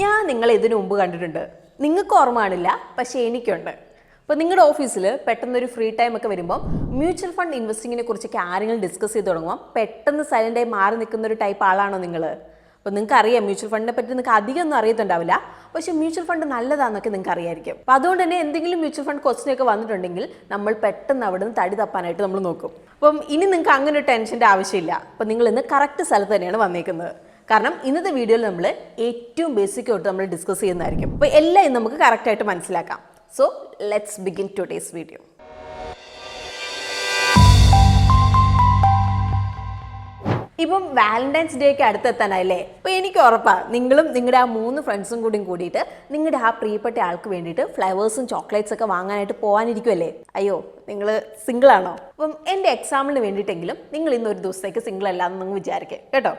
ഞാൻ നിങ്ങളെ ഇതിനു മുമ്പ് കണ്ടിട്ടുണ്ട്. നിങ്ങൾക്ക് ഓർമ്മ കാണില്ല പക്ഷേ എനിക്കുണ്ട്. അപ്പോൾ നിങ്ങളുടെ ഓഫീസിൽ പെട്ടെന്നൊരു ഫ്രീ ടൈം ഒക്കെ വരുമ്പോൾ മ്യൂച്വൽ ഫണ്ട് ഇൻവെസ്റ്റിങ്ങിനെ കുറിച്ചൊക്കെ ആരെങ്കിലും ഡിസ്കസ് ചെയ്ത് തുടങ്ങുമ്പോൾ പെട്ടെന്ന് സൈലന്റായി മാറി നിൽക്കുന്ന ഒരു ടൈപ്പ് ആളാണോ നിങ്ങൾ അപ്പോൾ നിങ്ങൾക്ക് അറിയാം മ്യൂച്വൽ ഫണ്ടിനെ പറ്റി നിങ്ങൾക്ക് അധികം ഒന്നും അറിയത്തുണ്ടാവില്ല. പക്ഷേ മ്യൂച്വൽ ഫണ്ട് നല്ലതാണെന്നൊക്കെ നിങ്ങൾക്ക് അറിയായിരിക്കും അപ്പോൾ അതുകൊണ്ട് തന്നെ എന്തെങ്കിലും മ്യൂച്വൽ ഫണ്ട് ക്വസ്റ്റിനൊക്കെ വന്നിട്ടുണ്ടെങ്കിൽ നമ്മൾ പെട്ടെന്ന് അവിടെ നിന്ന് തടി തപ്പാനായിട്ട് നമ്മൾ നോക്കും. അപ്പം ഇനി നിങ്ങൾക്ക് അങ്ങനെ ഒരു ടെൻഷന്റെ ആവശ്യമില്ല. അപ്പം നിങ്ങൾ ഇന്ന് കറക്റ്റ് സ്ഥലത്ത് തന്നെയാണ് വന്നേക്കുന്നത്. കാരണം ഇന്നത്തെ വീഡിയോയിൽ നമ്മൾ ഏറ്റവും ബേസിക് ആയിട്ട് നമ്മൾ ഡിസ്കസ് ചെയ്യുന്നതായിരിക്കും. അപ്പോൾ എല്ലാം നമുക്ക് കറക്റ്റായിട്ട് മനസ്സിലാക്കാം. So let's begin today's video ഇപ്പം വാലന്റൈൻസ് ഡേ ഒക്കെ അടുത്തെത്താനായില്ലേ? അപ്പോൾ എനിക്ക് ഉറപ്പാ നിങ്ങളും നിങ്ങളുടെ ആ മൂന്ന് ഫ്രണ്ട്സും കൂടിയും കൂടിയിട്ട് നിങ്ങളുടെ ആ പ്രിയപ്പെട്ട ആൾക്ക് വേണ്ടിയിട്ട് ഫ്ലവേഴ്സും ചോക്ലേറ്റ്സ് ഒക്കെ വാങ്ങാനായിട്ട് പോകാനിരിക്കുമല്ലേ അയ്യോ നിങ്ങൾ സിംഗിൾ ആണോ? അപ്പം എന്റെ എക്സാമിന് വേണ്ടിയിട്ടെങ്കിലും നിങ്ങൾ ഇന്ന് ഒരു ദിവസത്തേക്ക് സിംഗിൾ അല്ലാന്ന് നിങ്ങൾ വിചാരിക്കുക കേട്ടോ?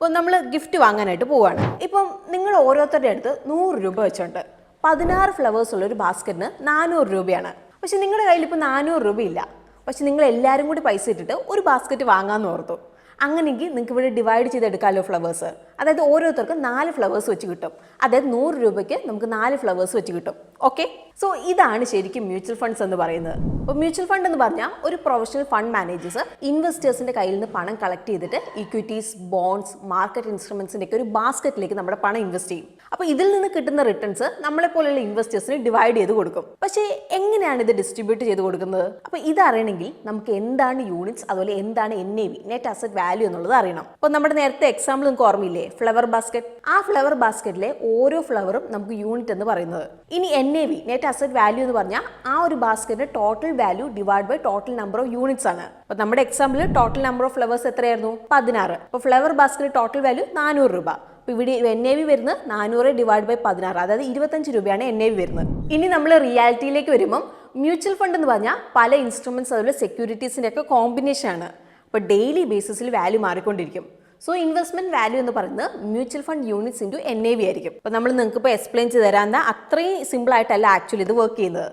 അപ്പോൾ നമ്മൾ ഗിഫ്റ്റ് വാങ്ങാനായിട്ട് പോവുകയാണ് ഇപ്പം നിങ്ങൾ ഓരോരുത്തരുടെ അടുത്ത് നൂറ് രൂപ വെച്ചുണ്ട് പതിനാറ് ഫ്ലവേഴ്സ് ഉള്ള ഒരു ബാസ്ക്കറ്റിന് നാനൂറ് രൂപയാണ്. പക്ഷെ നിങ്ങളുടെ കയ്യിൽ ഇപ്പോൾ നാനൂറ് രൂപയില്ല. പക്ഷെ നിങ്ങൾ എല്ലാവരും കൂടി പൈസ ഇട്ടിട്ട് ഒരു ബാസ്ക്കറ്റ് വാങ്ങാമെന്ന് ഓർത്തു. അങ്ങനെയെങ്കിൽ നിങ്ങൾക്ക് ഇവിടെ ഡിവൈഡ് ചെയ്തെടുക്കാമല്ലോ ഫ്ലവേഴ്സ് അതായത് ഓരോരുത്തർക്കും നാല് ഫ്ലവേഴ്സ് വെച്ച് കിട്ടും. അതായത് നൂറ് രൂപയ്ക്ക് നമുക്ക് നാല് ഫ്ലവേഴ്സ് വെച്ച് കിട്ടും. ഓക്കെ സോ ഇതാണ് ശരിക്കും മ്യൂച്വൽ ഫണ്ട്സ് എന്ന് പറയുന്നത്. അപ്പോൾ മ്യൂച്വൽ ഫണ്ട് എന്ന് പറഞ്ഞാൽ ഒരു പ്രൊഫഷണൽ ഫണ്ട് മാനേജേഴ്സ് ഇൻവെസ്റ്റേഴ്സിന്റെ കയ്യിൽ നിന്ന് പണം കളക്ട് ചെയ്തിട്ട് ഇക്വിറ്റീസ് ബോൺസ് മാർക്കറ്റ് ഇൻസ്ട്രുമെൻസിന്റെ ഒക്കെ ഒരു ബാസ്ക്കറ്റിലേക്ക് നമ്മുടെ പണം ഇൻവെസ്റ്റ് ചെയ്യും. അപ്പോൾ ഇതിൽ നിന്ന് കിട്ടുന്ന റിട്ടേൺസ് നമ്മളെ പോലെയുള്ള ഇൻവെസ്റ്റേഴ്സിന് ഡിവൈഡ് ചെയ്ത് കൊടുക്കും. പക്ഷേ എങ്ങനെയാണ് ഇത് ഡിസ്ട്രിബ്യൂട്ട് ചെയ്ത് കൊടുക്കുന്നത്? അപ്പോൾ ഇത് അറിയണമെങ്കിൽ നമുക്ക് എന്താണ് യൂണിറ്റ്സ് അതുപോലെ എന്താണ് N A V net asset value എന്നുള്ളത് അറിയണം. അപ്പോൾ നമ്മുടെ നേരത്തെ എക്സാമ്പിൾ നിങ്ങൾക്ക് ഓർമ്മയില്ലേ? ഫ്ലവർ ബാസ്ക്കറ്റ് ആ ഫ്ലവർ ബാസ്ക്കറ്റിലെ ഓരോ ഫ്ലവറും നമുക്ക് യൂണിറ്റ് എന്ന് പറയുന്നത്. ഇനി N A V net asset value എന്ന് പറഞ്ഞാൽ ആ ഒരു ബാസ്ക്കറ്റിന്റെ total value divide by total number of units ആണ്. അപ്പോൾ നമ്മുടെ example total number of flowers എത്രയായിരുന്നു? പതിനാറ്. അപ്പോൾ ഫ്ലവർ ബാസ്ക്കറ്റ് ടോട്ടൽ വാല്യൂ നാനൂറ് രൂപ. അപ്പോൾ ഇവിടെ എൻ എ വി വരുന്നത് നാനൂറ് ഡിവൈഡ് ബൈ പതിനാറ്. അതായത് ഇരുപത്തഞ്ച് രൂപയാണ് എൻ എ വി വരുന്നത്. ഇനി നമ്മൾ റിയാലിറ്റിയിലേക്ക് വരുമ്പം മ്യൂച്വൽ ഫണ്ട് എന്ന് പറഞ്ഞാൽ പല ഇൻസ്ട്രുമെന്റ്സ് അതുപോലെ സെക്യൂരിറ്റീസിന്റെ ഒക്കെ കോമ്പിനേഷൻ ആണ്. അപ്പോൾ ഡെയിലി ബേസിസിൽ വാല്യൂ മാറിക്കൊണ്ടിരിക്കും. സോ ഇൻവെസ്റ്റ്മെന്റ് വാല്യൂ എന്ന് പറയുന്നത് mutual fund units into N A V ആയിരിക്കും. അപ്പോൾ നമ്മൾ നിങ്ങൾക്ക് ഇപ്പോൾ എക്സ്പ്ലെയിൻ ചെയ്ത് തരാമെന്നാൽ അത്രയും സിമ്പിൾ ആയിട്ടല്ല ആക്ച്വലി ഇത് വർക്ക് ചെയ്യുന്നത്.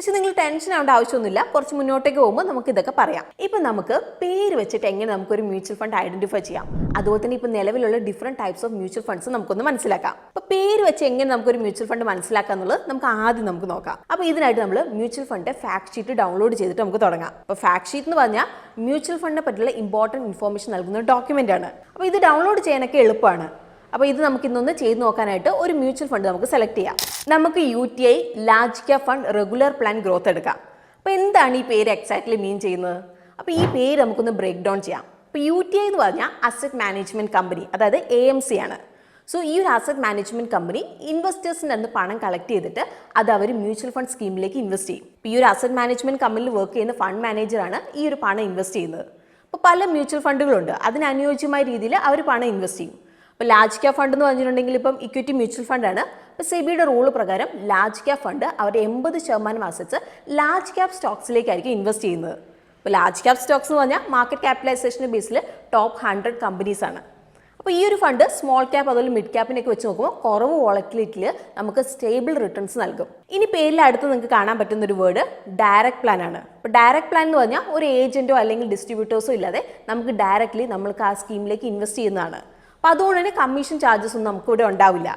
പക്ഷെ നിങ്ങൾ ടെൻഷൻ ആവേണ്ട ആവശ്യമൊന്നുമില്ല. കുറച്ച് മുന്നോട്ടേക്ക് പോകുമ്പോൾ നമുക്ക് ഇതൊക്കെ പറയാം. ഇപ്പം നമുക്ക് പേര് വെച്ചിട്ട് എങ്ങനെ നമുക്കൊരു മ്യൂച്വൽ ഫണ്ട് ഐഡന്റിഫൈ ചെയ്യാം. അതുപോലെ തന്നെ ഇപ്പം നിലവിലുള്ള different types of mutual funds നമുക്കൊന്ന് മനസ്സിലാക്കാം. അപ്പോൾ പേര് വെച്ച് എങ്ങനെ നമുക്കൊരു മ്യൂച്വൽ ഫണ്ട് മനസ്സിലാക്കാം എന്നുള്ളത് നമുക്ക് ആദ്യം നമുക്ക് നോക്കാം. അപ്പോൾ ഇതിനായിട്ട് നമ്മൾ mutual fund fact sheet download ചെയ്തിട്ട് നമുക്ക് തുടങ്ങാം. അപ്പോൾ ഫാക്ട് ഷീറ്റ് എന്ന് പറഞ്ഞാൽ മ്യൂച്വൽ ഫണ്ടിനെ പറ്റിയുള്ള ഇമ്പോർട്ടന്റ് ഇൻഫോർമേഷൻ നൽകുന്ന ഡോക്യുമെന്റ് ആണ്. അപ്പോൾ ഇത് ഡൗൺലോഡ് ചെയ്യാനൊക്കെ എളുപ്പമാണ്. അപ്പോൾ ഇത് നമുക്ക് ഇന്നൊന്ന് ചെയ്ത് നോക്കാനായിട്ട് ഒരു മ്യൂച്വൽ ഫണ്ട് നമുക്ക് സെലക്ട് ചെയ്യാം. നമുക്ക് U T I large cap fund regular plan growth എടുക്കാം. അപ്പോൾ എന്താണ് ഈ പേര് എക്സാക്ട്ലി മീൻ ചെയ്യുന്നത്? അപ്പോൾ ഈ പേര് നമുക്കൊന്ന് ബ്രേക്ക് ഡൗൺ ചെയ്യാം. അപ്പോൾ യു ടി ഐ എന്ന് പറഞ്ഞാൽ അസറ്റ് മാനേജ്മെന്റ് കമ്പനി അതായത് എ എം സി ആണ്. സോ ഈ ഒരു അസറ്റ് മാനേജ്മെന്റ് കമ്പനി ഇൻവെസ്റ്റേഴ്സിന്റെ നിന്ന് പണം കളക്ട് ചെയ്തിട്ട് അത് അവർ മ്യൂച്വൽ ഫണ്ട് സ്കീമിലേക്ക് ഇൻവെസ്റ്റ് ചെയ്യും. ഈ ഒരു അസറ്റ് മാനേജ്മെന്റ് കമ്പനിയിൽ വർക്ക് ചെയ്യുന്ന ഫണ്ട് മാനേജറാണ് ഈ ഒരു പണം ഇൻവെസ്റ്റ് ചെയ്യുന്നത്. അപ്പോൾ പല മ്യൂച്വൽ ഫണ്ടുകളുണ്ട് അതിനനുയോജ്യമായ രീതിയിൽ അവർ പണം ഇൻവെസ്റ്റ് ചെയ്യും. ഇപ്പോൾ ലാർജ് ക്യാപ് ഫണ്ട് എന്ന് പറഞ്ഞിട്ടുണ്ടെങ്കിൽ ഇപ്പം ഇക്വിറ്റി മ്യൂച്വൽ ഫണ്ടാണ് ഇപ്പോൾ സെബിയുടെ റൂൾ പ്രകാരം ലാർജ് ക്യാപ് ഫണ്ട് അവരുടെ എൺപത് ശതമാനം അസറ്റ്സ് ലാർജ് ക്യാപ് സ്റ്റോക്സിലേക്കായിരിക്കും ഇൻവെസ്റ്റ് ചെയ്യുന്നത്. ഇപ്പോൾ ലാർജ് ക്യാപ് സ്റ്റോക്സ് എന്ന് പറഞ്ഞാൽ മാർക്കറ്റ് ക്യാപിറ്റലൈസേഷൻ ബേസിൽ ടോപ്പ് ഹൺഡ്രഡ് കമ്പനീസ് ആണ്. അപ്പോൾ ഈ ഒരു ഫണ്ട് സ്മോൾ ക്യാപ്പ് അതുപോലെ മിഡ് ക്യാപ്പിനൊക്കെ വെച്ച് നോക്കുമ്പോൾ കുറവ് വോളറ്റിലിറ്റിയിൽ നമുക്ക് സ്റ്റേബിൾ റിട്ടേൺസ് നൽകും. ഇനി പേരിൽ അടുത്ത് നിങ്ങൾക്ക് കാണാൻ പറ്റുന്ന ഒരു വേർഡ് ഡയറക്റ്റ് പ്ലാൻ ആണ്. അപ്പോൾ ഡയറക്റ്റ് പ്ലാൻ എന്ന് പറഞ്ഞാൽ ഒരു ഏജന്റോ അല്ലെങ്കിൽ ഡിസ്ട്രിബ്യൂട്ടേഴ്സോ ഇല്ലാതെ നമുക്ക് ഡയറക്റ്റ്ലി നമ്മൾക്ക് ആ സ്കീമിലേക്ക് ഇൻവെസ്റ്റ് ചെയ്യുന്നതാണ്. അപ്പോൾ അതുകൊണ്ട് തന്നെ കമ്മീഷൻ ചാർജസ് ഒന്നും നമുക്കിവിടെ ഉണ്ടാവില്ല.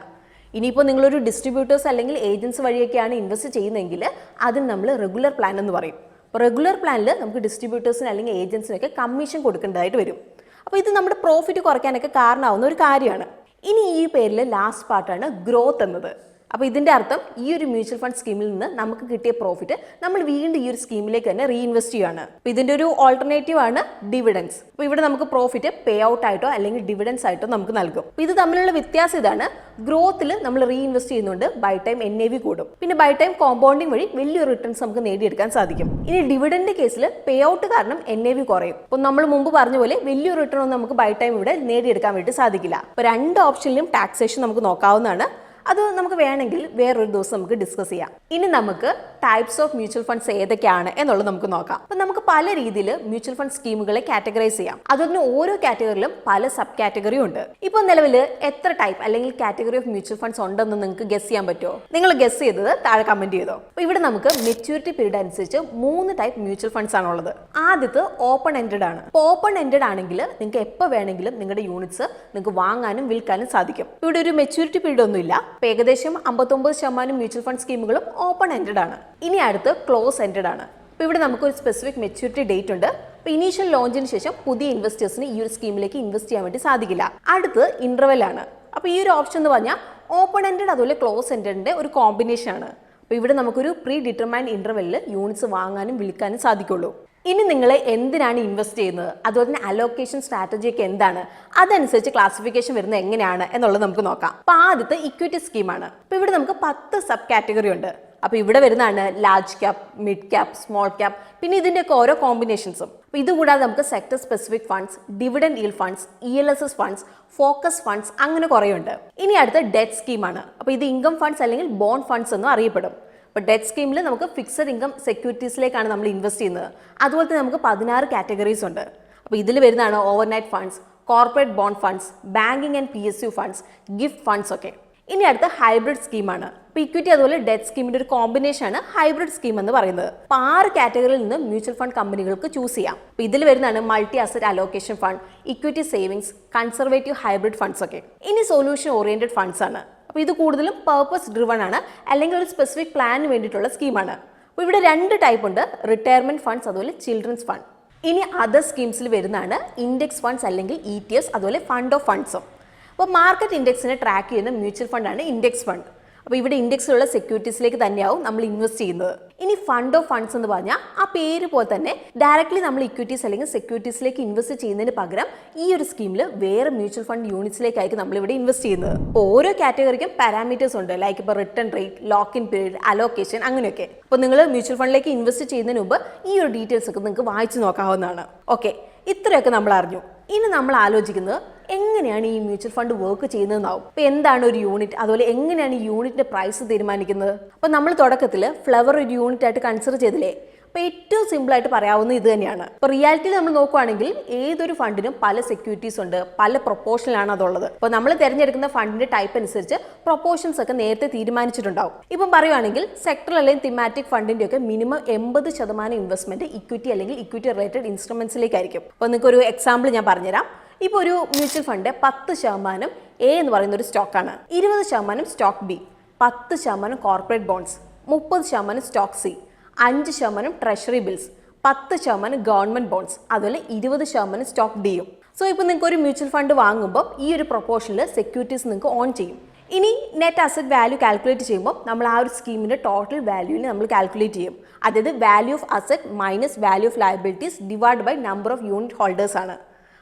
ഇനിയിപ്പോൾ നിങ്ങളൊരു ഡിസ്ട്രിബ്യൂട്ടേഴ്സ് അല്ലെങ്കിൽ ഏജൻസ് വഴിയൊക്കെയാണ് ഇൻവെസ്റ്റ് ചെയ്യുന്നതെങ്കിൽ അതിന് നമ്മൾ റെഗുലർ പ്ലാൻ എന്ന് പറയും. അപ്പോൾ റെഗുലർ പ്ലാനിൽ നമുക്ക് ഡിസ്ട്രിബ്യൂട്ടേഴ്സിന് അല്ലെങ്കിൽ ഏജൻസിനൊക്കെ കമ്മീഷൻ കൊടുക്കേണ്ടതായിട്ട് വരും. അപ്പോൾ ഇത് നമ്മുടെ പ്രോഫിറ്റ് കുറയ്ക്കാനൊക്കെ കാരണമാവുന്ന ഒരു കാര്യമാണ്. ഇനി ഈ പേരിൽ ലാസ്റ്റ് പാർട്ടാണ് ഗ്രോത്ത് എന്നത്. അപ്പോൾ ഇതിന്റെ അർത്ഥം ഈ ഒരു മ്യൂച്വൽ ഫണ്ട് സ്കീമിൽ നിന്ന് നമുക്ക് കിട്ടിയ പ്രോഫിറ്റ് നമ്മൾ വീണ്ടും ഈ ഒരു സ്കീമിലേക്ക് തന്നെ റീഇൻവെസ്റ്റ് ചെയ്യുകയാണ് അപ്പോൾ ഇതിന്റെ ഒരു ഓൾട്ടർനേറ്റീവ് ആണ് ഡിവിഡൻസ് അപ്പോൾ ഇവിടെ നമുക്ക് പ്രോഫിറ്റ് പേ ഔട്ട് ആയിട്ടോ അല്ലെങ്കിൽ ഡിവിഡൻസ് ആയിട്ടോ നമുക്ക് നൽകും. ഇത് തമ്മിലുള്ള വ്യത്യാസം ഇതാണ്. ഗ്രോത്തിൽ നമ്മൾ റീഇൻവെസ്റ്റ് ചെയ്യുന്നുണ്ട്. By time N A V കൂടും. പിന്നെ ബൈ ടൈം കോമ്പൗണ്ടിങ് വഴി വലിയൊരു റിട്ടേൺസ് നമുക്ക് നേടിയെടുക്കാൻ സാധിക്കും. ഇനി ഡിവിഡൻഡ് കേസിൽ പേ ഔട്ട് കാരണം എൻ എ വി കുറയും. അപ്പോൾ നമ്മൾ മുമ്പ് പറഞ്ഞ പോലെ വലിയൊരു റിട്ടേൺ ഒന്നും നമുക്ക് ബൈ ടൈം ഇവിടെ നേടിയെടുക്കാൻ വേണ്ടി സാധിക്കില്ല. അപ്പോൾ രണ്ട് ഓപ്ഷനിലും ടാക്സേഷൻ നമുക്ക് നോക്കാവുന്നതാണ്. അത് നമുക്ക് വേണമെങ്കിൽ വേറൊരു ദിവസം നമുക്ക് ഡിസ്കസ് ചെയ്യാം. ഇനി നമുക്ക് ടൈപ്സ് ഓഫ് മ്യൂച്വൽ ഫണ്ട്സ് ഏതൊക്കെയാണ് എന്നുള്ളത് നമുക്ക് നോക്കാം. അപ്പം നമുക്ക് പല രീതിയിൽ മ്യൂച്വൽ ഫണ്ട് സ്കീമുകളെ കാറ്റഗറൈസ് ചെയ്യാം. അതൊന്നും ഓരോ കാറ്റഗറിയിലും പല സബ് കാറ്റഗറി ഉണ്ട്. ഇപ്പോൾ നിലവിൽ എത്ര ടൈപ്പ് അല്ലെങ്കിൽ കാറ്റഗറി ഓഫ് മ്യൂച്വൽ ഫണ്ട്സ് ഉണ്ടെന്ന് നിങ്ങൾക്ക് ഗസ് ചെയ്യാൻ പറ്റുമോ? നിങ്ങൾ ഗസ് ചെയ്തത് താഴെ കമന്റ് ചെയ്തോ. അപ്പോൾ ഇവിടെ നമുക്ക് മെച്യൂരിറ്റി പീരീഡ് അനുസരിച്ച് മൂന്ന് ടൈപ്പ് മ്യൂച്വൽ ഫണ്ട്സ് ആണുള്ളത് ആദ്യത്തെ ഓപ്പൺ എൻഡഡ് ആണ്. ഓപ്പൺ എൻഡഡ് ആണെങ്കിൽ നിങ്ങൾക്ക് എപ്പോൾ വേണമെങ്കിലും നിങ്ങളുടെ യൂണിറ്റ്സ് നിങ്ങൾക്ക് വാങ്ങാനും വിൽക്കാനും സാധിക്കും. ഇവിടെ ഒരു മെച്യൂരിറ്റി പീരീഡ് ഒന്നുമില്ല. ഇപ്പൊ ഏകദേശം അമ്പത്തൊമ്പത് ശതമാനം മ്യൂച്വൽ ഫണ്ട് സ്കീമുകളും ഓപ്പൺ എൻഡഡ് ആണ്. ഇനി അടുത്ത് ക്ലോസ് എൻഡഡ് ആണ്. അപ്പോൾ ഇവിടെ നമുക്ക് ഒരു സ്പെസിഫിക് മെച്യൂരിറ്റി ഡേറ്റ് ഉണ്ട്. അപ്പോൾ ഇനീഷ്യൽ ലോഞ്ചിന് ശേഷം പുതിയ ഇൻവെസ്റ്റേഴ്സിന് ഈ ഒരു സ്കീമിലേക്ക് ഇൻവെസ്റ്റ് ചെയ്യാൻ വേണ്ടി സാധിക്കില്ല. അടുത്ത് ഇന്റർവെൽ ആണ്. അപ്പോൾ ഈ ഒരു ഓപ്ഷൻ എന്ന് പറഞ്ഞാൽ ഓപ്പൺ എൻഡഡ് അതുപോലെ ക്ലോസ് എൻഡഡിന്റെ ഒരു കോമ്പിനേഷൻ ആണ്. അപ്പോൾ ഇവിടെ നമുക്കൊരു പ്രീ ഡിറ്റർമൈൻഡ് ഇന്റർവെല്ലിൽ യൂണിറ്റ്സ് വാങ്ങാനും വിൽക്കാനും സാധിക്കുള്ളൂ. ഇനി നിങ്ങൾ എന്തിനാണ് ഇൻവെസ്റ്റ് ചെയ്യുന്നത്? അതുപോലെ തന്നെ അലോക്കേഷൻ സ്ട്രാറ്റജി ഒക്കെ എന്താണ്? അതനുസരിച്ച് ക്ലാസിഫിക്കേഷൻ വരുന്നത് എങ്ങനെയാണ് എന്നുള്ളത് നമുക്ക് നോക്കാം. അപ്പോൾ ആദ്യത്തെ ഇക്വിറ്റി സ്കീമാണ് അപ്പോൾ ഇവിടെ നമുക്ക് പത്ത് സബ് കാറ്റഗറി ഉണ്ട്. അപ്പോൾ ഇവിടെ വരുന്നതാണ് large cap mid cap small cap പിന്നെ ഇതിന്റെയൊക്കെ ഓരോ കോമ്പിനേഷൻസും അപ്പോൾ ഇതുകൂടാതെ നമുക്ക് sector specific funds dividend yield funds E L S S funds focus funds അങ്ങനെ കുറേ ഉണ്ട്. ഇനി അടുത്ത ഡെറ്റ് സ്കീമാണ് അപ്പോൾ ഇത് ഇൻകം ഫണ്ട്സ് അല്ലെങ്കിൽ ബോണ്ട് ഫണ്ട്സ് എന്നും അറിയപ്പെടും. ഇപ്പോൾ ഡെറ്റ് സ്കീമിൽ നമുക്ക് ഫിക്സഡ് ഇൻകം സെക്യൂരിറ്റീസിലേക്കാണ് നമ്മൾ ഇൻവെസ്റ്റ് ചെയ്യുന്നത്. അതുപോലെ തന്നെ നമുക്ക് പതിനാറ് കാറ്റഗറീസ് ഉണ്ട്. അപ്പോൾ ഇതിൽ വരുന്നതാണ് overnight funds corporate bond funds banking and P S U funds gift funds ഒക്കെ. ഇനി അടുത്ത ഹൈബ്രിഡ് സ്കീമാണ് ഇപ്പോൾ ഇക്വിറ്റി അതുപോലെ ഡെറ്റ് സ്കീമിന്റെ ഒരു കോമ്പിനേഷൻ ആണ് ഹൈബ്രിഡ് സ്കീം എന്ന് പറയുന്നത്. അപ്പോൾ ആറ് കാറ്റഗറിയിൽ നിന്ന് മ്യൂച്വൽ ഫണ്ട് കമ്പനികൾക്ക് ചൂസ് ചെയ്യാം. അപ്പോൾ ഇതിൽ വരുന്നതാണ് multi asset allocation fund equity savings conservative hybrid funds ഒക്കെ. ഇനി സൊല്യൂഷൻ ഓറിയന്റഡ് ഫണ്ട്സ് ആണ്. അപ്പോൾ ഇത് കൂടുതലും പർപ്പസ് ഡ്രിവൺ ആണ്. അല്ലെങ്കിൽ ഒരു സ്പെസിഫിക് പ്ലാനിന് വേണ്ടിയിട്ടുള്ള സ്കീമാണ് അപ്പോൾ ഇവിടെ രണ്ട് ടൈപ്പ് ഉണ്ട്. റിട്ടയർമെന്റ് ഫണ്ട്സ് അതുപോലെ ചിൽഡ്രൻസ് ഫണ്ട് ഇനി അതർ സ്കീംസിൽ വരുന്നതാണ് ഇൻഡെക്സ് ഫണ്ട്സ് അല്ലെങ്കിൽ ഇ ടി എസ് അതുപോലെ ഫണ്ട് ഓഫ് ഫണ്ട്സും അപ്പോൾ മാർക്കറ്റ് ഇൻഡെക്സിനെ ട്രാക്ക് ചെയ്യുന്ന മ്യൂച്വൽ ഫണ്ടാണ് ഇൻഡെക്സ് ഫണ്ട് അപ്പോൾ ഇവിടെ ഇൻഡെക്സിലുള്ള സെക്യൂരിറ്റീസിലേക്ക് തന്നെയാവും നമ്മൾ ഇൻവെസ്റ്റ് ചെയ്യുന്നത്. ഇനി ഫണ്ട് ഓഫ് ഫണ്ട്സ് എന്ന് പറഞ്ഞാൽ ആ പേര് പോലെ തന്നെ ഡയറക്റ്റ്ലി നമ്മൾ ഇക്വിറ്റീസ് അല്ലെങ്കിൽ സെക്യൂരിറ്റീസിലേക്ക് ഇൻവെസ്റ്റ് ചെയ്യുന്നതിന് പകരം ഈ ഒരു സ്കീമിൽ വേറെ മ്യൂച്വൽ ഫണ്ട് യൂണിറ്റ്സിലേക്കായിരിക്കും നമ്മൾ ഇവിടെ ഇൻവെസ്റ്റ് ചെയ്യുന്നത്. ഓരോ കാറ്റഗറിക്കും പാരാമീറ്റേഴ്സ് ഉണ്ട്. ലൈക്ക് ഇപ്പോൾ return rate lock in period allocation അങ്ങനെയൊക്കെ. അപ്പോൾ നിങ്ങൾ മ്യൂച്വൽ ഫണ്ടിലേക്ക് ഇൻവെസ്റ്റ് ചെയ്യുന്നതിന് മുമ്പ് ഈ ഒരു ഡീറ്റെയിൽസ് ഒക്കെ നിങ്ങൾക്ക് വായിച്ചു നോക്കാവുന്നതാണ്. ഓക്കെ ഇത്രയൊക്കെ നമ്മൾ അറിഞ്ഞു. ഇനി നമ്മൾ ആലോചിക്കുന്നത് എങ്ങനെയാണ് ഈ മ്യൂച്വൽ ഫണ്ട് വർക്ക് ചെയ്യുന്നതെന്നാവും. അപ്പോൾ എന്താണ് ഒരു യൂണിറ്റ് അതുപോലെ എങ്ങനെയാണ് ഈ യൂണിറ്റിന്റെ പ്രൈസ് തീരുമാനിക്കുന്നത്? അപ്പോൾ നമ്മൾ തുടക്കത്തിൽ ഫ്ലവർ ഒരു യൂണിറ്റ് ആയിട്ട് കൺസിഡർ ചെയ്തില്ലേ? അപ്പോൾ ഏറ്റവും സിമ്പിൾ ആയിട്ട് പറയാവുന്ന ഇത് തന്നെയാണ്. ഇപ്പോൾ റിയാലിറ്റിയിൽ നമ്മൾ നോക്കുവാണെങ്കിൽ ഏതൊരു ഫണ്ടിനും പല സെക്യൂരിറ്റീസ് ഉണ്ട് പല പ്രൊപ്പോർഷനിലാണ് അതുള്ളത്. അപ്പോൾ നമ്മൾ തിരഞ്ഞെടുക്കുന്ന ഫണ്ടിന്റെ ടൈപ്പ് അനുസരിച്ച് പ്രൊപ്പോർഷൻസ് ഒക്കെ നേരത്തെ തീരുമാനിച്ചിട്ടുണ്ടാവും. ഇപ്പം പറയുവാണെങ്കിൽ സെക്ടർ അല്ലെങ്കിൽ തിമാറ്റിക് ഫണ്ടിന്റെ ഒക്കെ മിനിമം എൺപത് ശതമാനം ഇൻവെസ്റ്റ്മെന്റ് ഇക്വിറ്റി അല്ലെങ്കിൽ ഇക്വിറ്റി റിലേറ്റഡ് ഇൻസ്ട്രുമെന്റ്സിലേക്കായിരിക്കും അപ്പോൾ നിങ്ങൾക്ക് ഒരു എക്സാമ്പിൾ ഞാൻ പറഞ്ഞുതരാം. ഇപ്പോൾ ഒരു മ്യൂച്വൽ ഫണ്ട് പത്ത് ശതമാനം എ എന്ന് പറയുന്ന ഒരു സ്റ്റോക്ക് ആണ്. ഇരുപത് ശതമാനം സ്റ്റോക്ക് ബി പത്ത് ശതമാനം കോർപ്പറേറ്റ് ബോൺസ് മുപ്പത് ശതമാനം സ്റ്റോക്ക് സി അഞ്ച് ശതമാനം ട്രഷറി ബിൽസ് പത്ത് ശതമാനം ഗവൺമെന്റ് ബോൺസ് അതുപോലെ ഇരുപത് ശതമാനം സ്റ്റോക്ക് ഡിയും. സോ ഇപ്പോൾ നിങ്ങൾക്ക് ഒരു മ്യൂച്വൽ ഫണ്ട് വാങ്ങുമ്പോൾ ഈ ഒരു പ്രൊപ്പോർഷനിൽ സെക്യൂരിറ്റീസ് നിങ്ങൾക്ക് ഓൺ ചെയ്യും. ഇനി നെറ്റ് അസറ്റ് വാല്യൂ കാൽക്കുലേറ്റ് ചെയ്യുമ്പോൾ നമ്മൾ ആ ഒരു സ്കീമിന്റെ ടോട്ടൽ വാല്യൂവിനെ നമ്മൾ കാൽക്കുലേറ്റ് ചെയ്യും. അതായത് value of asset minus value of liabilities divide by number of unit holders ആണ്.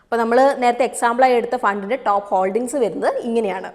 അപ്പോൾ നമ്മൾ നേരത്തെ എക്സാമ്പിളായി എടുത്ത ഫണ്ടിന്റെ ടോപ്പ് ഹോൾഡിങ്സ് വരുന്നത് ഇങ്ങനെയാണ്.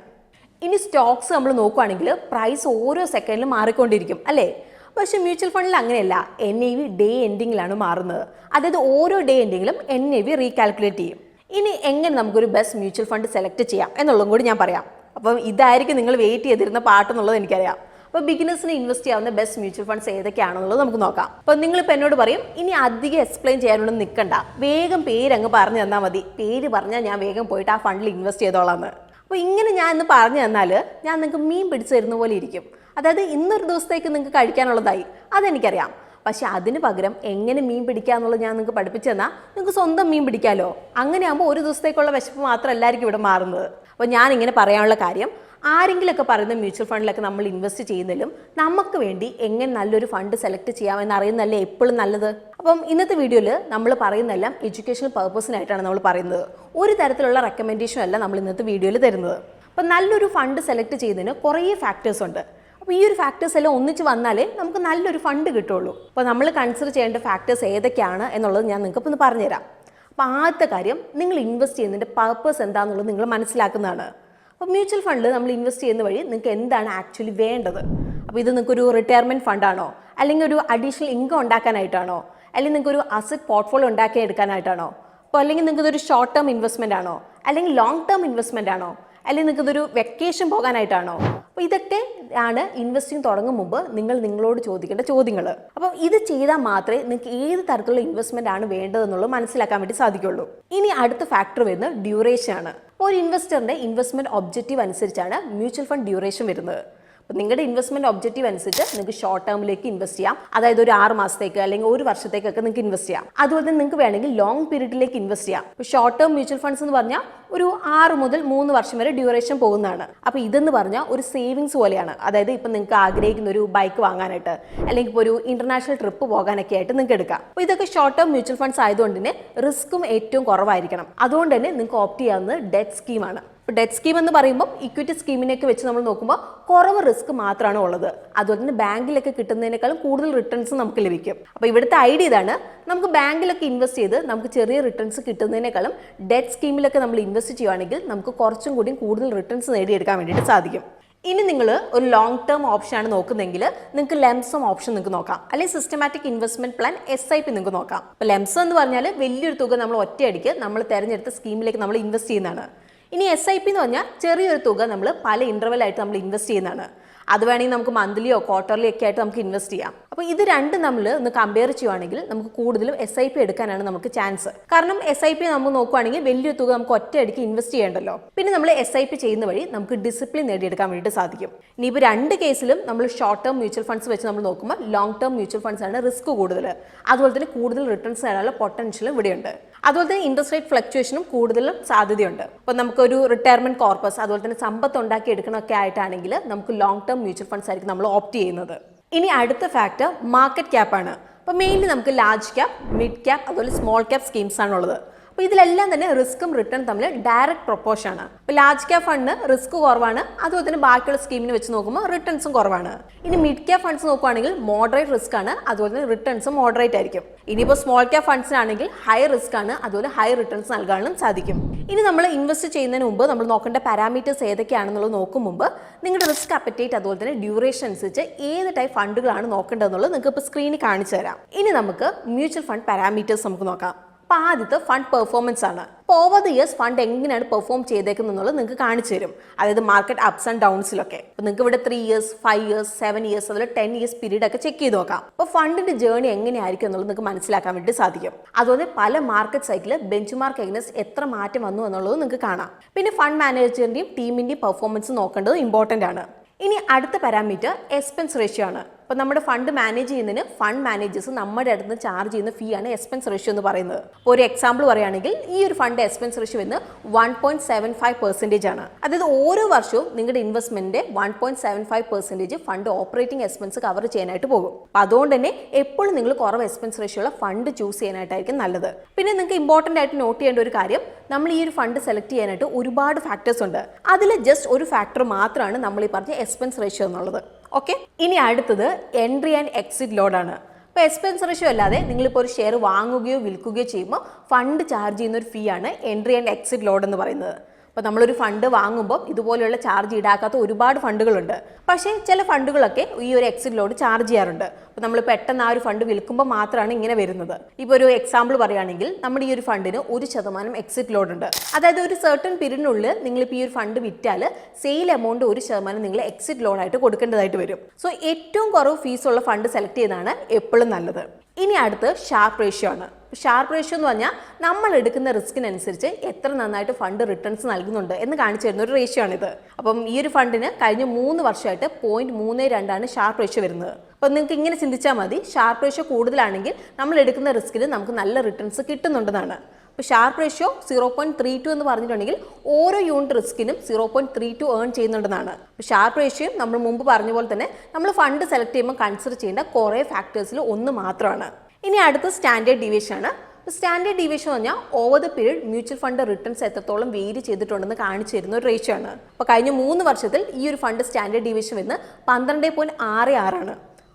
ഇനി സ്റ്റോക്സ് നമ്മൾ നോക്കുകയാണെങ്കിൽ പ്രൈസ് ഓരോ സെക്കൻഡിലും മാറിക്കൊണ്ടിരിക്കും അല്ലേ? പക്ഷേ മ്യൂച്വൽ ഫണ്ടിൽ അങ്ങനെയല്ല. എൻ എ വി ഡേ എൻഡിങ്ങിലാണ് മാറുന്നത്. അതായത് ഓരോ ഡേ എൻഡിങ്ങിലും എൻ എ വി റീകാൽക്കുലേറ്റ് ചെയ്യും. ഇനി എങ്ങനെ നമുക്കൊരു ബെസ്റ്റ് മ്യൂച്വൽ ഫണ്ട് സെലക്ട് ചെയ്യാം എന്നുള്ളതും കൂടി ഞാൻ പറയാം. അപ്പം ഇതായിരിക്കും നിങ്ങൾ വെയിറ്റ് ചെയ്തിരുന്ന പാട്ടെന്നുള്ളത് എനിക്കറിയാം. അപ്പോൾ ബിഗിനേഴ്സിന് ഇൻവെസ്റ്റ് ചെയ്യാവുന്ന ബെസ്റ്റ് മ്യൂച്വൽ ഫണ്ട്സ് ഏതൊക്കെയാണെന്നുള്ളത് നമുക്ക് നോക്കാം. അപ്പോൾ നിങ്ങളിപ്പോൾ എന്നോട് പറയും ഇനി അധികം എക്സ്പ്ലെയിൻ ചെയ്യാനൊന്നും നിൽക്കണ്ട വേഗം പേര് അങ്ങ് പറഞ്ഞു തന്നാൽ മതി. പേര് പറഞ്ഞാൽ ഞാൻ വേഗം പോയിട്ട് ആ ഫണ്ടിൽ ഇൻവെസ്റ്റ് ചെയ്തോളാം അപ്പോൾ ഇങ്ങനെ ഞാൻ ഇന്ന് പറഞ്ഞു തന്നാൽ ഞാൻ നിങ്ങൾക്ക് മീൻ പിടിച്ചു തരുന്ന പോലെ ഇരിക്കും. അതായത് ഇന്നൊരു ദിവസത്തേക്ക് നിങ്ങൾക്ക് കഴിക്കാനുള്ളതായി. അതെനിക്കറിയാം. പക്ഷെ അതിന് പകരം എങ്ങനെ മീൻ പിടിക്കുക എന്നുള്ളത് ഞാൻ നിങ്ങൾക്ക് പഠിപ്പിച്ചു തന്നാൽ നിങ്ങൾക്ക് സ്വന്തം മീൻ പിടിക്കാമല്ലോ അങ്ങനെയാകുമ്പോൾ ഒരു ദിവസത്തേക്കുള്ള വിശപ്പ് മാത്രമല്ലായിരിക്കും ഇവിടെ മാറുന്നത്. അപ്പോൾ ഞാൻ ഇങ്ങനെ പറയാനുള്ള കാര്യം ആരെങ്കിലുമൊക്കെ പറയുന്ന മ്യൂച്വൽ ഫണ്ടിലൊക്കെ നമ്മൾ ഇൻവെസ്റ്റ് ചെയ്യുന്നതിലും നമുക്ക് വേണ്ടി എങ്ങനെ നല്ലൊരു ഫണ്ട് സെലക്ട് ചെയ്യാമെന്ന് അറിയുന്നതല്ലേ എപ്പോഴും നല്ലത്? അപ്പം ഇന്നത്തെ വീഡിയോയിൽ നമ്മൾ പറയുന്നതെല്ലാം എഡ്യൂക്കേഷണൽ പർപ്പസിനായിട്ടാണ് നമ്മൾ പറയുന്നത്. ഒരു തരത്തിലുള്ള റെക്കമെൻഡേഷനും അല്ല നമ്മൾ ഇന്നത്തെ വീഡിയോയിൽ തരുന്നത്. അപ്പം നല്ലൊരു ഫണ്ട് സെലക്ട് ചെയ്യുന്നതിന് കുറേ ഫാക്ടേഴ്സ് ഉണ്ട്. അപ്പോൾ ഈ ഒരു ഫാക്ടേഴ്സ് എല്ലാം ഒന്നിച്ച് വന്നാലേ നമുക്ക് നല്ലൊരു ഫണ്ട് കിട്ടുള്ളൂ. അപ്പോൾ നമ്മൾ കൺസിഡർ ചെയ്യേണ്ട ഫാക്ടേഴ്സ് ഏതൊക്കെയാണ് എന്നുള്ളത് ഞാൻ നിങ്ങൾക്ക് ഒന്ന് പറഞ്ഞുതരാം. അപ്പോൾ ആദ്യത്തെ കാര്യം നിങ്ങൾ ഇൻവെസ്റ്റ് ചെയ്യുന്നതിന്റെ പർപ്പസ് എന്താണെന്നുള്ളത് നിങ്ങൾ മനസ്സിലാക്കുന്നതാണ്. അപ്പോൾ മ്യൂച്വൽ ഫണ്ടിൽ നമ്മൾ ഇൻവെസ്റ്റ് ചെയ്യുന്ന വഴി നിങ്ങൾക്ക് എന്താണ് ആക്ച്വലി വേണ്ടത്? അപ്പോൾ ഇത് നിങ്ങൾക്ക് ഒരു റിട്ടയർമെന്റ് ഫണ്ടാണോ അല്ലെങ്കിൽ ഒരു അഡീഷണൽ ഇൻകം ഉണ്ടാക്കാനായിട്ടാണോ? അല്ലെങ്കിൽ നിങ്ങൾക്ക് ഒരു അസറ്റ് പോർട്ട്ഫോളിയോ ഉണ്ടാക്കി എടുക്കാനായിട്ടാണോ അപ്പോൾ അല്ലെങ്കിൽ നിങ്ങൾക്ക് ഇതൊരു ഷോർട്ട് ടേം ഇൻവെസ്റ്റ്മെന്റ് ആണോ? അല്ലെങ്കിൽ ലോങ് ടേം ഇൻവെസ്റ്റ്മെന്റ് ആണോ? അല്ലെങ്കിൽ നിങ്ങൾക്ക് ഇതൊരു വെക്കേഷൻ പോകാനായിട്ടാണോ? അപ്പോൾ ഇതൊക്കെ ആണ് ഇൻവെസ്റ്റിംഗ് തുടങ്ങും മുമ്പ് നിങ്ങൾ നിങ്ങളോട് ചോദിക്കേണ്ട ചോദ്യങ്ങൾ അപ്പോൾ ഇത് ചെയ്താൽ മാത്രമേ നിങ്ങൾക്ക് ഏത് തരത്തിലുള്ള ഇൻവെസ്റ്റ്മെന്റ് ആണ് വേണ്ടതെന്നുള്ളത് മനസ്സിലാക്കാൻ വേണ്ടി സാധിക്കുള്ളൂ. ഇനി അടുത്ത ഫാക്ടർ വരുന്നത് ഡ്യൂറേഷൻ ആണ്. ഒരു ഇൻവെസ്റ്ററിന്റെ ഇൻവെസ്റ്റ്മെന്റ് ഒബ്ജക്റ്റീവ് അനുസരിച്ചാണ് മ്യൂച്വൽ ഫണ്ട് ഡ്യൂറേഷൻ വരുന്നത്. നിങ്ങളുടെ ഇൻവെസ്റ്റ്മെന്റ് ഒബ്ജക്റ്റീവ് അനുസരിച്ച് നിങ്ങൾക്ക് ഷോർട്ട് ടേമിലേക്ക് ഇൻവെസ്റ്റ് ചെയ്യാം. അതായത് ഒരു ആറ് മാസത്തേക്ക് അല്ലെങ്കിൽ ഒരു വർഷത്തേക്കൊക്കെ നിങ്ങൾക്ക് ഇൻവെസ്റ്റ് ചെയ്യാം. അതുപോലെ തന്നെ നിങ്ങൾക്ക് വേണമെങ്കിൽ ലോങ് പീരീഡിലേക്ക് ഇൻവെസ്റ്റ് ചെയ്യാം. ഇപ്പോൾ ഷോർട്ട് ടേം മ്യൂച്വൽ ഫണ്ട്സ് എന്ന് പറഞ്ഞാൽ ഒരു ആറ് മുതൽ മൂന്ന് വർഷം വരെ ഡ്യൂറേഷൻ പോകുന്നതാണ്. അപ്പോൾ ഇതെന്ന് പറഞ്ഞാൽ ഒരു സേവിങ്സ് പോലെയാണ്. അതായത് ഇപ്പം നിങ്ങൾക്ക് ആഗ്രഹിക്കുന്ന ഒരു ബൈക്ക് വാങ്ങാനായിട്ട് അല്ലെങ്കിൽ ഇപ്പോൾ ഒരു ഇന്റർനാഷണൽ ട്രിപ്പ് പോകാനൊക്കെ ആയിട്ട് നിങ്ങൾക്ക് എടുക്കാം. അപ്പോൾ ഇതൊക്കെ ഷോർട്ട് ടേം മ്യൂച്വൽ ഫണ്ട്സ് ആയതുകൊണ്ട് തന്നെ റിസ്ക്കും ഏറ്റവും കുറവായിരിക്കണം. അതുകൊണ്ട് തന്നെ നിങ്ങൾക്ക് ഓപ്റ്റ് ചെയ്യാവുന്നത് ഡെറ്റ് സ്കീമാണ് ഡെറ്റ് സ്കീം എന്ന് പറയുമ്പോൾ ഇക്വിറ്റി സ്കീമിനെയൊക്കെ വെച്ച് നമ്മൾ നോക്കുമ്പോൾ കുറവ് റിസ്ക് മാത്രമാണ് ഉള്ളത്. അതുപോലെ തന്നെ ബാങ്കിലൊക്കെ കിട്ടുന്നതിനേക്കാളും കൂടുതൽ റിട്ടേൺസ് നമുക്ക് ലഭിക്കും. അപ്പോൾ ഇവിടുത്തെ ഐഡിയ ഇതാണ് നമുക്ക് ബാങ്കിലൊക്കെ ഇൻവെസ്റ്റ് ചെയ്ത് നമുക്ക് ചെറിയ റിട്ടേൺസ് കിട്ടുന്നതിനേക്കാളും ഡെറ്റ് സ്കീമിലൊക്കെ നമ്മൾ ഇൻവെസ്റ്റ് ചെയ്യുകയാണെങ്കിൽ നമുക്ക് കുറച്ചും കൂടി കൂടുതൽ റിട്ടേൺസ് നേടിയെടുക്കാൻ വേണ്ടിയിട്ട് സാധിക്കും. ഇനി നിങ്ങൾ ഒരു ലോങ് ടേം ഓപ്ഷൻ ആണ് നോക്കുന്നതെങ്കിൽ നിങ്ങൾക്ക് ലെംസം ഓപ്ഷൻ നിങ്ങൾക്ക് നോക്കാം. അല്ലെങ്കിൽ systematic investment plan S I P നിങ്ങൾക്ക് നോക്കാം. അപ്പോൾ ലെംസം എന്ന് പറഞ്ഞാൽ വലിയൊരു തുക നമ്മൾ ഒറ്റയടിക്ക് നമ്മൾ തിരഞ്ഞെടുത്ത സ്കീമിലേക്ക് നമ്മൾ ഇൻവെസ്റ്റ് ചെയ്യുന്നതാണ്. ഇനി എസ് ഐ പി എന്ന് പറഞ്ഞാൽ ചെറിയൊരു തുക നമ്മൾ പല ആയിട്ട് നമ്മൾ ഇൻവെസ്റ്റ് ചെയ്യുന്നതാണ്. അത് വേണമെങ്കിൽ നമുക്ക് മന്ത്ലിയോ ക്വാർട്ടർലിയോ ഒക്കെ ആയിട്ട് നമുക്ക് ഇൻവെസ്റ്റ് ചെയ്യാം. അപ്പോൾ ഇത് രണ്ടും നമ്മൾ ഒന്ന് കമ്പയർ ചെയ്യുവാണെങ്കിൽ നമുക്ക് കൂടുതലും എസ് ഐ പി എടുക്കാനാണ് നമുക്ക് ചാൻസ് കാരണം എസ് ഐ പി നമ്മൾ നോക്കുവാണെങ്കിൽ വലിയ തുക നമുക്ക് ഒറ്റയടിക്ക് ഇൻവെസ്റ്റ് ചെയ്യേണ്ടല്ലോ. പിന്നെ നമ്മൾ എസ് ഐ പി ചെയ്യുന്ന വഴി നമുക്ക് ഡിസിപ്ലിൻ നേടിയെടുക്കാൻ വേണ്ടിയിട്ട് സാധിക്കും. ഇനി ഇനിയിപ്പോൾ രണ്ട് കേസിലും നമ്മൾ ഷോർട്ട് ടേം മ്യൂച്വൽ ഫണ്ട്സ് വെച്ച് നമ്മൾ നോക്കുമ്പോൾ ലോങ് ടേം മ്യൂച്വൽ ഫണ്ട്സ് ആണ് റിസ്ക് കൂടുതൽ അതുപോലെ തന്നെ കൂടുതൽ റിട്ടേൺസ് നേടാനുള്ള പൊട്ടൻഷ്യലും ഇവിടെയുണ്ട്. അതുപോലെ തന്നെ ഇൻട്രസ്റ്റ് റേറ്റ് ഫ്ലക്ച്വേഷനും കൂടുതലും സാധ്യതയുണ്ട്. അപ്പോൾ നമുക്കൊരു റിട്ടയർമെന്റ് കോർപ്പസ് അതുപോലെ തന്നെ സമ്പത്ത് ഉണ്ടാക്കി എടുക്കണമൊക്കെ ആയിട്ടാണെങ്കിൽ നമുക്ക് ലോങ് ടേം മ്യൂച്വൽ ഫണ്ട്സ് ആയിരിക്കും നമ്മൾ ഓപ്റ്റ് ചെയ്യുന്നത്. ഇനി അടുത്ത ഫാക്ടർ മാർക്കറ്റ് ക്യാപ്പാണ് അപ്പോൾ മെയിൻലി നമുക്ക് ലാർജ് ക്യാപ് മിഡ് ക്യാപ് അതുപോലെ സ്മോൾ ക്യാപ് സ്കീംസ് ആണുള്ളത്. അപ്പോൾ ഇതിലെല്ലാം തന്നെ റിസ്ക്കും റിട്ടേൺ തമ്മിൽ ഡയറക്റ്റ് പ്രൊപ്പോർഷൻ ആണ്. ലാർജ് ക്യാ ഫണ്ട് റിസ്ക് കുറവാണ്. അതുപോലെ തന്നെ ബാക്കിയുള്ള സ്കീമിന് വെച്ച് നോക്കുമ്പോൾ റിട്ടേൺസും കുറവാണ്. ഇനി മിഡ് ക്യാ ഫണ്ട്സ് നോക്കുവാണെങ്കിൽ മോഡറേറ്റ് റിസ്ക് ആണ്. അതുപോലെ തന്നെ റിട്ടേൺസും മോഡറേറ്റ് ആയിരിക്കും. ഇനിയിപ്പോൾ സ്മോൾ ക്യാപ് ഫണ്ട്സിനാണെങ്കിൽ ഹൈ റിസ്ക് ആണ്. അതുപോലെ ഹൈ റിട്ടേൺസ് നൽകാനും സാധിക്കും. ഇനി നമ്മൾ ഇൻവെസ്റ്റ് ചെയ്യുന്നതിന് മുമ്പ് നമ്മൾ നോക്കേണ്ട പാരാമീറ്റേഴ്സ് ഏതൊക്കെയാണെന്നുള്ളത് നോക്കും മുമ്പ് നിങ്ങളുടെ റിസ്ക് അപ്പറ്റേറ്റ് അതുപോലെ തന്നെ ഡ്യൂറേഷൻ അനുസരിച്ച് ഏത് ടൈപ്പ് ഫണ്ടുകളാണ് നോക്കേണ്ടതെന്നുള്ളത് നിങ്ങൾക്ക് ഇപ്പോൾ സ്ക്രീനിൽ കാണിച്ചു തരാം ഇനി നമുക്ക് മ്യൂച്വൽ ഫണ്ട് പാരാമീറ്റേഴ്സ് നമുക്ക് നോക്കാം. അപ്പോൾ ആദ്യത്തെ ഫണ്ട് പെർഫോമൻസ് ആണ്. അപ്പോൾ ഓവർ ദി ഇയേഴ്സ് ഫണ്ട് എങ്ങനെയാണ് പെർഫോം ചെയ്തേക്കുന്നത് എന്നുള്ളത് നിങ്ങൾക്ക് കാണിച്ചു തരും. അതായത് മാർക്കറ്റ് അപ്സ് ആൻഡ് ഡൗൺസിലൊക്കെ അപ്പോൾ നിങ്ങൾക്ക് ഇവിടെ three years five years seven years അതുപോലെ ടെൻ ഇയേഴ്സ് പീരീഡ് ഒക്കെ ചെക്ക് ചെയ്ത് നോക്കാം. അപ്പോൾ ഫണ്ടിന്റെ ജേർണി എങ്ങനെയായിരിക്കും എന്നുള്ളത് നിങ്ങൾക്ക് മനസ്സിലാക്കാൻ വേണ്ടി സാധിക്കും. അതുപോലെ പല market cycle bench mark against എത്ര മാറ്റം വന്നു എന്നുള്ളത് നിങ്ങൾക്ക് കാണാം. പിന്നെ ഫണ്ട് മാനേജറിന്റെയും ടീമിന്റെയും പെർഫോമൻസ് നോക്കേണ്ടത് ഇമ്പോർട്ടന്റ് ആണ്. ഇനി അടുത്ത പാരാമീറ്റർ എക്സ്പെൻസ് റേഷ്യോ ആണ്. അപ്പോൾ നമ്മുടെ ഫണ്ട് മാനേജ് ചെയ്യുന്നതിന് ഫണ്ട് മാനേജേഴ്സ് നമ്മുടെ അടുത്ത് നിന്ന് ചാർജ് ചെയ്യുന്ന ഫീ ആണ് എക്സ്പെൻസ് റേഷ്യോ എന്ന് പറയുന്നത്. ഒരു എക്സാമ്പിൾ പറയുകയാണെങ്കിൽ ഈ ഒരു ഫണ്ട് എക്സ്പെൻസ് റേഷ്യോ എന്ന് one point seven five percentage ആണ്. അതായത് ഓരോ വർഷവും നിങ്ങളുടെ ഇൻവെസ്റ്റ്മെന്റിന്റെ one point seven five percentage fund operating expense cover ചെയ്യാനായിട്ട് പോകും. അപ്പോൾ അതുകൊണ്ട് തന്നെ എപ്പോഴും നിങ്ങൾ കുറവ് എക്സ്പെൻസ് റേഷ്യോ ഉള്ള ഫണ്ട് ചൂസ് ചെയ്യാനായിട്ടായിരിക്കും നല്ലത്. പിന്നെ നിങ്ങൾക്ക് ഇമ്പോർട്ടന്റ് ആയിട്ട് നോട്ട് ചെയ്യേണ്ട ഒരു കാര്യം നമ്മൾ ഈ ഒരു ഫണ്ട് സെലക്ട് ചെയ്യാനായിട്ട് ഒരുപാട് ഫാക്ടേഴ്സ് ഉണ്ട്. അതിൽ ജസ്റ്റ് ഒരു ഫാക്ടർ മാത്രമാണ് നമ്മൾ ഈ പറഞ്ഞ എക്സ്പെൻസ് റേഷ്യോ എന്നുള്ളത്. ഓക്കെ ഇനി അടുത്തത് എൻട്രി ആൻഡ് എക്സിറ്റ് ലോഡാണ് ഇപ്പോൾ എക്സ്പെൻസ് റേഷ്യോ അല്ലാതെ നിങ്ങളിപ്പോൾ ഒരു ഷെയർ വാങ്ങുകയോ വിൽക്കുകയോ ചെയ്യുമ്പോൾ ഫണ്ട് ചാർജ് ചെയ്യുന്ന ഒരു ഫീ ആണ് എൻട്രി ആൻഡ് എക്സിറ്റ് ലോഡ് എന്ന് പറയുന്നത്. അപ്പോൾ നമ്മളൊരു ഫണ്ട് വാങ്ങുമ്പോൾ ഇതുപോലെയുള്ള ചാർജ് ഈടാക്കാത്ത ഒരുപാട് ഫണ്ടുകളുണ്ട് പക്ഷേ ചില ഫണ്ടുകളൊക്കെ ഈ ഒരു എക്സിറ്റ് ലോഡ് ചാർജ് ചെയ്യാറുണ്ട്. അപ്പോൾ നമ്മൾ പെട്ടെന്ന് ആ ഒരു ഫണ്ട് വിൽക്കുമ്പോൾ മാത്രമാണ് ഇങ്ങനെ വരുന്നത്. ഇപ്പോൾ ഒരു എക്സാമ്പിൾ പറയുകയാണെങ്കിൽ നമ്മുടെ ഈ ഒരു ഫണ്ടിന് ഒരു ശതമാനം എക്സിറ്റ് ലോഡ് ഉണ്ട് അതായത് ഒരു സെർട്ടൺ പീരീഡിനുള്ളിൽ നിങ്ങളിപ്പോൾ ഈ ഒരു ഫണ്ട് വിറ്റാൽ സെയിൽ എമൗണ്ട് ഒരു ശതമാനം നിങ്ങൾ എക്സിറ്റ് ലോണായിട്ട് കൊടുക്കേണ്ടതായിട്ട് വരും. സോ ഏറ്റവും കുറവ് ഫീസുള്ള ഫണ്ട് സെലക്ട് ചെയ്യുന്നതാണ് എപ്പോഴും നല്ലത്. ഇനി അടുത്ത് ഷാർപ്പ് റേഷ്യോ ആണ്. ഷാർപ്പ് റേഷ്യോ എന്ന് പറഞ്ഞാൽ നമ്മൾ എടുക്കുന്ന റിസ്കിനനുസരിച്ച് എത്ര നന്നായിട്ട് ഫണ്ട് റിട്ടേൺസ് നൽകുന്നുണ്ട് എന്ന് കാണിച്ചു തരുന്ന ഒരു റേഷ്യോ ആണിത് അപ്പം ഈ ഒരു ഫണ്ടിന് കഴിഞ്ഞ മൂന്ന് വർഷമായിട്ട് പോയിന്റ് മൂന്ന് രണ്ടാണ് ഷാർപ്പ് റേഷ്യോ വരുന്നത്. അപ്പം നിങ്ങൾക്ക് ഇങ്ങനെ ചിന്തിച്ചാൽ മതി ഷാർപ്പ് റേഷ്യോ കൂടുതലാണെങ്കിൽ നമ്മൾ എടുക്കുന്ന റിസ്കിൽ നമുക്ക് നല്ല റിട്ടേൺസ് കിട്ടുന്നുണ്ടെന്നാണ്. അപ്പോൾ Sharpe ratio zero point three two എന്ന് പറഞ്ഞിട്ടുണ്ടെങ്കിൽ ഓരോ unit റിസ്കിനും zero point three two earn ചെയ്യുന്നുണ്ടെന്നാണ്. Sharpe റേഷ്യോയും നമ്മൾ മുമ്പ് പറഞ്ഞ പോലെ തന്നെ നമ്മൾ ഫണ്ട് സെലക്ട് ചെയ്യുമ്പോൾ കൺസിഡർ ചെയ്യേണ്ട കുറേ ഫാക്ടേഴ്സിൽ ഒന്ന് മാത്രമാണ്. ഇനി അടുത്ത സ്റ്റാൻഡേർഡ് ഡീവിയേഷൻ ആണ് സ്റ്റാൻഡേർഡ് ഡീവിയേഷൻ എന്ന് പറഞ്ഞാൽ over the period mutual fund returns എത്രത്തോളം വേരി ചെയ്തിട്ടുണ്ടെന്ന് കാണിച്ചു തരുന്ന ഒരു റേഷ്യോ ആണ്. അപ്പോൾ കഴിഞ്ഞ മൂന്ന് വർഷത്തിൽ ഈ ഒരു ഫണ്ട് സ്റ്റാൻഡേർഡ് ഡീവിയേഷൻ വന്ന് പന്ത്രണ്ട് പോയിന്റ് ആറ് ആറാണ്.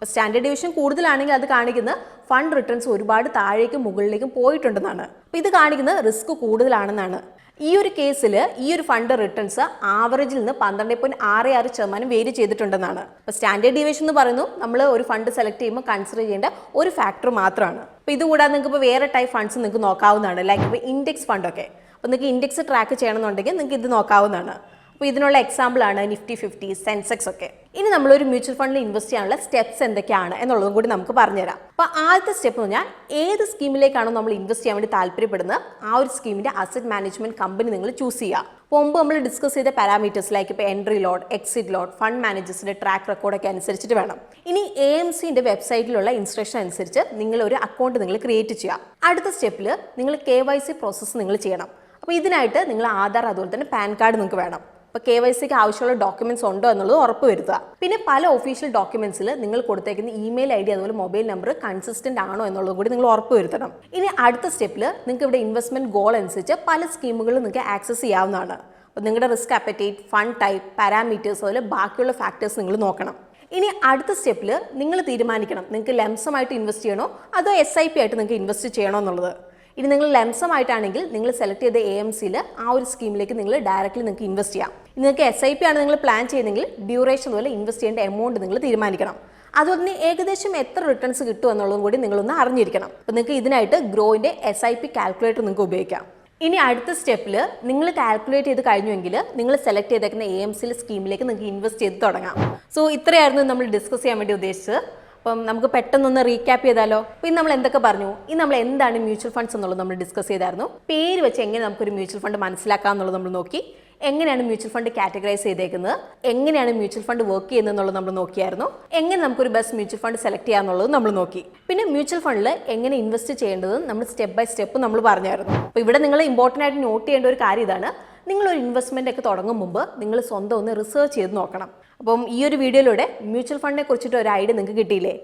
സ്റ്റാൻഡേർഡ് ഡിവിഷൻ കൂടുതലാണെങ്കിൽ അത് കാണിക്കുന്ന ഫണ്ട് റിട്ടേൺസ് ഒരുപാട് താഴേക്കും മുകളിലേക്കും പോയിട്ടുണ്ടെന്നാണ്. അപ്പോൾ ഇത് കാണിക്കുന്നത് റിസ്ക് കൂടുതലാണെന്നാണ്. ഈ ഒരു കേസിൽ ഈ ഒരു ഫണ്ട് റിട്ടേൺസ് ആവറേജിൽ നിന്ന് പന്ത്രണ്ട് പോയിന്റ് ആറ് ആറ് ശതമാനം വേരി ചെയ്തിട്ടുണ്ടെന്നാണ്. അപ്പോൾ സ്റ്റാൻഡേർഡ് ഡീവിയേഷൻ എന്ന് പറയുന്നു നമ്മൾ ഒരു ഫണ്ട് സെലക്ട് ചെയ്യുമ്പോൾ കൺസിഡർ ചെയ്യേണ്ട ഒരു ഫാക്ടർ മാത്രമാണ് അപ്പോൾ ഇതുകൂടാതെ നിങ്ങൾക്ക് ഇപ്പോൾ വേറെ ടൈപ്പ് ഫണ്ട്സ് നിങ്ങൾക്ക് നോക്കാവുന്നതാണ് ലൈക്ക് ഇപ്പോൾ ഇൻഡെക്സ് ഫണ്ടൊക്കെ അപ്പോൾ നിങ്ങൾക്ക് ഇൻഡെക്സ് ട്രാക്ക് ചെയ്യണമെന്നുണ്ടെങ്കിൽ നിങ്ങൾക്ക് ഇത് നോക്കാവുന്നതാണ്. അപ്പോൾ ഇതിനുള്ള എക്സാമ്പിൾ ആണ് നിഫ്റ്റി ഫിഫ്റ്റി സെൻസെക്സ് ഒക്കെ. ഇനി നമ്മളൊരു മ്യൂച്വൽ ഫണ്ടിൽ ഇൻവെസ്റ്റ് ചെയ്യാനുള്ള സ്റ്റെപ്സ് എന്തൊക്കെയാണ് എന്നുള്ളതും കൂടി നമുക്ക് പറഞ്ഞുതരാം. അപ്പോൾ ആദ്യത്തെ സ്റ്റെപ്പ് എന്ന് പറഞ്ഞാൽ ഏത് സ്കീമിലേക്കാണോ നമ്മൾ ഇൻവെസ്റ്റ് ചെയ്യാൻ വേണ്ടി താല്പര്യപ്പെടുന്നത് ആ ഒരു സ്കീമിന്റെ അസറ്റ് മാനേജ്മെന്റ് കമ്പനി നിങ്ങൾ ചൂസ് ചെയ്യുക. അപ്പോൾ മുമ്പ് നമ്മൾ ഡിസ്കസ് ചെയ്ത പാരാമീറ്റേഴ്സ് ലൈക്ക് ഇപ്പോൾ entry load exit load fund മാനേജേഴ്സിന്റെ track record ഒക്കെ അനുസരിച്ചിട്ട് വേണം. ഇനി എ എം സിന്റെ വെബ്സൈറ്റിലുള്ള ഇൻസ്ട്രക്ഷൻ അനുസരിച്ച് നിങ്ങൾ ഒരു അക്കൗണ്ട് നിങ്ങൾ ക്രിയേറ്റ് ചെയ്യുക. അടുത്ത സ്റ്റെപ്പിൽ നിങ്ങൾ കെ വൈ സി പ്രോസസ്സ് നിങ്ങൾ ചെയ്യണം. അപ്പോൾ ഇതിനായിട്ട് നിങ്ങൾ ആധാർ അതുപോലെ തന്നെ പാൻ കാർഡ് നിങ്ങൾക്ക് വേണം. അപ്പോൾ കെ വൈ സിക്ക് ആവശ്യമുള്ള ഡോക്യുമെന്റ്സ് ഉണ്ടോ എന്നുള്ളത് ഉറപ്പ് വരുത്തുക. പിന്നെ പല ഒഫീഷ്യൽ ഡോക്യുമെന്റ്സിൽ നിങ്ങൾ കൊടുത്തേക്കുന്ന ഇമെയിൽ ഐ ഡി അതുപോലെ മൊബൈൽ നമ്പർ കൺസിസ്റ്റന്റ് ആണോ എന്നുള്ളത് കൂടി നിങ്ങൾ ഉറപ്പ് വരുത്തണം. ഇനി അടുത്ത സ്റ്റെപ്പിൽ നിങ്ങൾക്ക് ഇവിടെ ഇൻവെസ്റ്റ്മെന്റ് ഗോൾ അനുസരിച്ച് പല സ്കീമുകളും നിങ്ങൾക്ക് ആക്സസ് ചെയ്യാവുന്നതാണ്. അപ്പോൾ നിങ്ങളുടെ risk appetite fund type parameters അതുപോലെ ബാക്കിയുള്ള ഫാക്ടേഴ്സ് നിങ്ങൾ നോക്കണം. ഇനി അടുത്ത സ്റ്റെപ്പിൽ നിങ്ങൾ തീരുമാനിക്കണം. നിങ്ങൾക്ക് ലംസമായിട്ട് ഇൻവെസ്റ്റ് ചെയ്യണോ? അതോ എസ് ഐ പി ആയിട്ട് നിങ്ങൾക്ക് ഇൻവെസ്റ്റ് ചെയ്യണോ എന്നുള്ളത്? ഇനി നിങ്ങൾ ലംസമായിട്ടാണെങ്കിൽ നിങ്ങൾ സെലക്ട് ചെയ്ത എ എം സിയിൽ ആ ഒരു സ്കീമിലേക്ക് നിങ്ങൾ ഡയറക്റ്റ്ലി നിങ്ങൾക്ക് ഇൻവെസ്റ്റ് ചെയ്യാം. നിങ്ങൾക്ക് എസ് ഐ പി ആണ് നിങ്ങൾ പ്ലാൻ ചെയ്യുന്നതെങ്കിൽ ഡ്യൂറേഷൻ പോലെ ഇൻവെസ്റ്റ് ചെയ്യേണ്ട എമൗണ്ട് നിങ്ങൾ തീരുമാനിക്കണം. അതുപോലെ തന്നെ ഏകദേശം എത്ര റിട്ടേൺസ് കിട്ടും എന്നുള്ളതും കൂടി നിങ്ങളൊന്ന് അറിഞ്ഞിരിക്കണം. അപ്പോൾ നിങ്ങൾക്ക് ഇതിനായിട്ട് ഗ്രോയിന്റെ എസ് ഐ പി കാൽക്കുലേറ്റർ നിങ്ങൾക്ക് ഉപയോഗിക്കാം. ഇനി അടുത്ത സ്റ്റെപ്പിൽ നിങ്ങൾ കാൽക്കുലേറ്റ് ചെയ്ത് കഴിഞ്ഞുവെങ്കിൽ നിങ്ങൾ സെലക്ട് ചെയ്തേക്കുന്ന എ എം സിയിൽ സ്കീമിലേക്ക് നിങ്ങൾക്ക് ഇൻവെസ്റ്റ് ചെയ്ത് തുടങ്ങാം. സോ ഇത്രയായിരുന്നു നമ്മൾ ഡിസ്കസ് ചെയ്യാൻ വേണ്ടി ഉദ്ദേശിച്ചത്. അപ്പം നമുക്ക് പെട്ടെന്നൊന്ന് റീക്യാപ്പ് ചെയ്താലോ? അപ്പോൾ ഇന്ന് നമ്മൾ എന്തൊക്കെ പറഞ്ഞു? ഇന്ന് നമ്മൾ എന്താണ് മ്യൂച്വൽ ഫണ്ട്സ് എന്നുള്ളത് നമ്മൾ ഡിസ്കസ് ചെയ്തായിരുന്നു. പേര് വെച്ച് എങ്ങനെ നമുക്കൊരു മ്യൂച്വൽ ഫണ്ട് മനസ്സിലാക്കാം എന്നുള്ളത് നമ്മൾ നോക്കി. എങ്ങനെയാണ് മ്യൂച്വൽ ഫണ്ട് കാറ്റഗറൈസ് ചെയ്തേക്കുന്നത്? എങ്ങനെയാണ് മ്യൂച്വൽ ഫണ്ട് വർക്ക് ചെയ്യുന്നത് എന്നുള്ളത് നമ്മൾ നോക്കിയായിരുന്നു. എങ്ങനെ നമുക്കൊരു ബെസ്റ്റ് മ്യൂച്വൽ ഫണ്ട് സെലക്ട് ചെയ്യാന്നുള്ളത് നമ്മൾ നോക്കി. പിന്നെ മ്യൂച്വൽ ഫണ്ടിൽ എങ്ങനെ ഇൻവെസ്റ്റ് ചെയ്യേണ്ടത് നമ്മൾ സ്റ്റെപ്പ് ബൈ സ്റ്റെപ്പ് നമ്മൾ പറഞ്ഞായിരുന്നു. അപ്പോൾ ഇവിടെ നിങ്ങൾ ഇമ്പോർട്ടന്റ് ആയിട്ട് നോട്ട് ചെയ്യേണ്ട ഒരു കാര്യം ഇതാണ്. നിങ്ങൾ ഒരു ഇൻവെസ്റ്റ്മെന്റ് ഒക്കെ തുടങ്ങും മുമ്പ് നിങ്ങൾ സ്വന്തം ഒന്ന് റിസർച്ച് ചെയ്ത് നോക്കണം. അപ്പം ഈ ഒരു വീഡിയോയിലൂടെ മ്യൂച്വൽ ഫണ്ടിനെ കുറിച്ചിട്ട് ഒരു ഐഡിയ നിങ്ങൾക്ക് കിട്ടിയില്ലേ?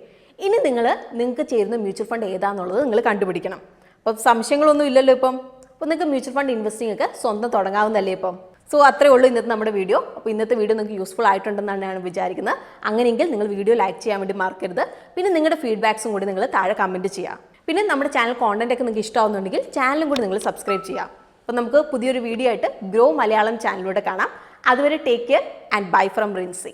ഇനി നിങ്ങൾ നിങ്ങൾക്ക് ചേരുന്ന മ്യൂച്വൽ ഫണ്ട് ഏതാണെന്നുള്ളത് നിങ്ങൾ കണ്ടുപിടിക്കണം. അപ്പം സംശയങ്ങളൊന്നും ഇല്ലല്ലോ ഇപ്പം. അപ്പോൾ നിങ്ങൾക്ക് മ്യൂച്വൽ ഫണ്ട് ഇൻവെസ്റ്റിംഗ് ഒക്കെ സ്വന്തം തുടങ്ങാവുന്നല്ലേ ഇപ്പം? സോ അത്രേ ഉള്ളൂ ഇന്നത്തെ നമ്മുടെ വീഡിയോ. അപ്പോൾ ഇന്നത്തെ വീഡിയോ നിങ്ങൾക്ക് യൂസ്ഫുൾ ആയിട്ടുണ്ടെന്നാണ് ഞാൻ വിചാരിക്കുന്നത്. അങ്ങനെയെങ്കിൽ നിങ്ങൾ വീഡിയോ ലൈക്ക് ചെയ്യാൻ വേണ്ടി മറക്കരുത്. പിന്നെ നിങ്ങളുടെ ഫീഡ്ബാക്സും കൂടി നിങ്ങൾ താഴെ കമന്റ് ചെയ്യുക. പിന്നെ നമ്മുടെ ചാനൽ കോണ്ടന്റ് ഒക്കെ നിങ്ങൾക്ക് ഇഷ്ടമാവുന്നുണ്ടെങ്കിൽ ചാനലും കൂടി നിങ്ങൾ സബ്സ്ക്രൈബ് ചെയ്യുക. അപ്പോൾ നമുക്ക് പുതിയൊരു വീഡിയോ ആയിട്ട് ഗ്രോ മലയാളം ചാനലിലൂടെ കാണാം. അതുവരെ take care and bye from Rincy